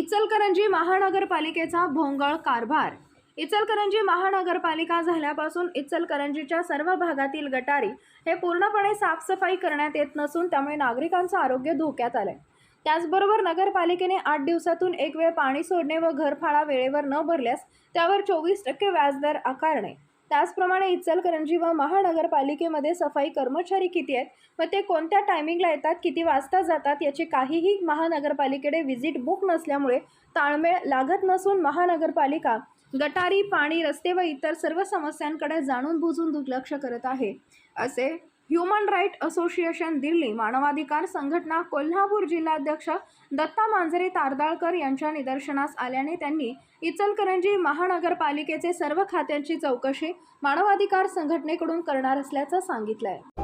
इचलकरंजी महानगरपालिकेचा भोंगळ कारभार. इचलकरंजी महानगरपालिका झाल्यापासून इचलकरंजीच्या सर्व भागातील गटारी हे पूर्णपणे साफसफाई करण्यात येत नसून त्यामुळे नागरिकांचं आरोग्य धोक्यात आलंय. त्याचबरोबर नगरपालिकेने आठ दिवसातून एक वेळ पाणी सोडणे व घरफाळा वेळेवर न भरल्यास त्यावर चोवीस टक्के व्याजदर आकारणे. त्याचप्रमाणे इचलकरंजी व महानगरपालिकेमध्ये सफाई कर्मचारी किती आहेत? व ते कोणत्या टायमिंगला येतात? किती वाजता जातात? याची काहीही महानगरपालिकेकडे व्हिजिट बुक नसल्यामुळे ताळमेळ लागत नसून महानगरपालिका गटारी पाणी रस्ते व इतर सर्व समस्यांकडे जाणून बुजून दुर्लक्ष करत आहे. असे ह्युमन राईट असोसिएशन दिल्ली. मानवाधिकार संघटना कोल्हापूर जिल्हाध्यक्ष दत्ता मांजरे तारदाळकर यांच्या निदर्शनास आल्याने त्यांनी इचलकरंजी महानगरपालिकेचे सर्व खात्यांची चौकशी मानवाधिकार संघटनेकडून करणार असल्याचं सांगितलं आहे